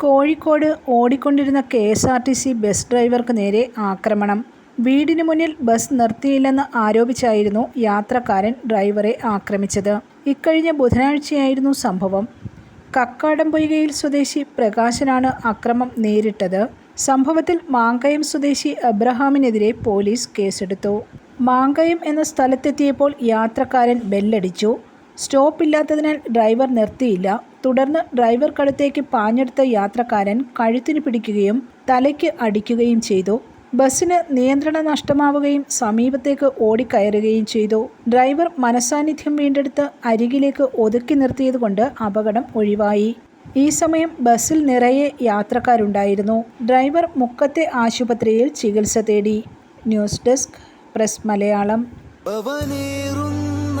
കോഴിക്കോട് ഓടിക്കൊണ്ടിരുന്ന K S R T C bus ഡ്രൈവർക്ക് നേരെ ആക്രമണം. വീടിനു മുന്നിൽ ബസ് നിർത്തിയില്ലെന്ന് ആരോപിച്ചായിരുന്നു യാത്രക്കാരൻ ഡ്രൈവറെ ആക്രമിച്ചത്. ഇക്കഴിഞ്ഞ ബുധനാഴ്ചയായിരുന്നു സംഭവം. കക്കാടംപൊയ്കയിൽ സ്വദേശി പ്രകാശനാണ് അക്രമം നേരിട്ടത്. സംഭവത്തിൽ മാങ്കയം സ്വദേശി അബ്രഹാമിനെതിരെ പോലീസ് കേസെടുത്തു. മാങ്കയം എന്ന സ്ഥലത്തെത്തിയപ്പോൾ യാത്രക്കാരൻ ബെല്ലടിച്ചു. സ്റ്റോപ്പില്ലാത്തതിനാൽ ഡ്രൈവർ നിർത്തിയില്ല. തുടർന്ന് ഡ്രൈവർ ഡ്രൈവർക്കടുത്തേക്ക് പാഞ്ഞെടുത്ത യാത്രക്കാരൻ കഴുത്തിന് പിടിക്കുകയും തലയ്ക്ക് അടിക്കുകയും ചെയ്തു. ബസ്സിന് നിയന്ത്രണ നഷ്ടമാവുകയും സമീപത്തേക്ക് ഓടിക്കയറുകയും ചെയ്തു. ഡ്രൈവർ മനസാന്നിധ്യം വീണ്ടെടുത്ത് അരികിലേക്ക് ഒതുക്കി നിർത്തിയതുകൊണ്ട് അപകടം ഒഴിവായി. ഈ സമയം ബസ്സിൽ നിറയെ യാത്രക്കാരുണ്ടായിരുന്നു. ഡ്രൈവർ മുക്കത്തെ ആശുപത്രിയിൽ ചികിത്സ തേടി. News desk press Malayalam. പവനേറുന്ന